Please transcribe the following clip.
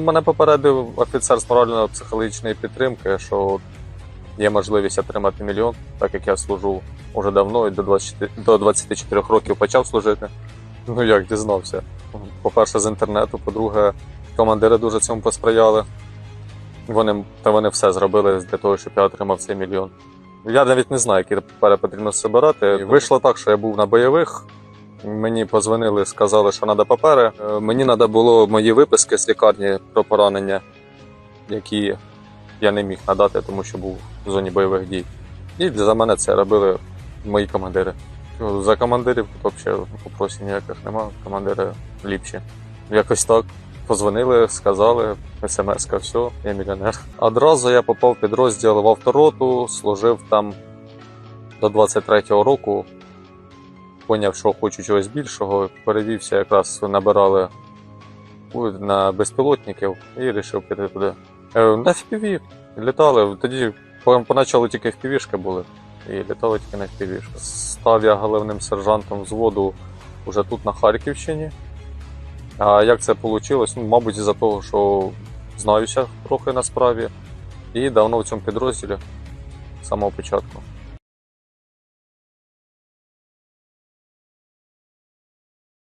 Мене попередив офіцер з морально-психологічної підтримки, що є можливість отримати мільйон, так як я служу уже давно і до 24, до 24 років почав служити. Ну як дізнався. По-перше, з інтернету, по-друге, командири дуже цьому посприяли. Вони, та вони все зробили для того, щоб я отримав цей мільйон. Я навіть не знаю, які папери потрібно збирати. Вийшло так, що я був на бойових. Мені позвонили, сказали, що треба папери. Е, Мені треба було мої виписки з лікарні про поранення, які я не міг надати, тому що був в зоні бойових дій. І за мене це робили мої командири. Ну, За командирів взагалі вопросів ніяких немає. Командири ліпші. Якось так. Позвонили, сказали, смс все, я мільйонер. Одразу я попав в підрозділ в автороту, служив там до 23-го року. Поняв, що хочу чогось більшого, перевівся, якраз набирали на безпілотників і вирішив піти туди. Е, На FPV літали. Тоді по- поначалу тільки FPV-шки були. І літали тільки на FPV. Став я головним сержантом взводу вже тут, на Харківщині. А як це вийшло? Ну, мабуть, із-за того, що знаюся трохи на справі. І давно в цьому підрозділі з самого початку.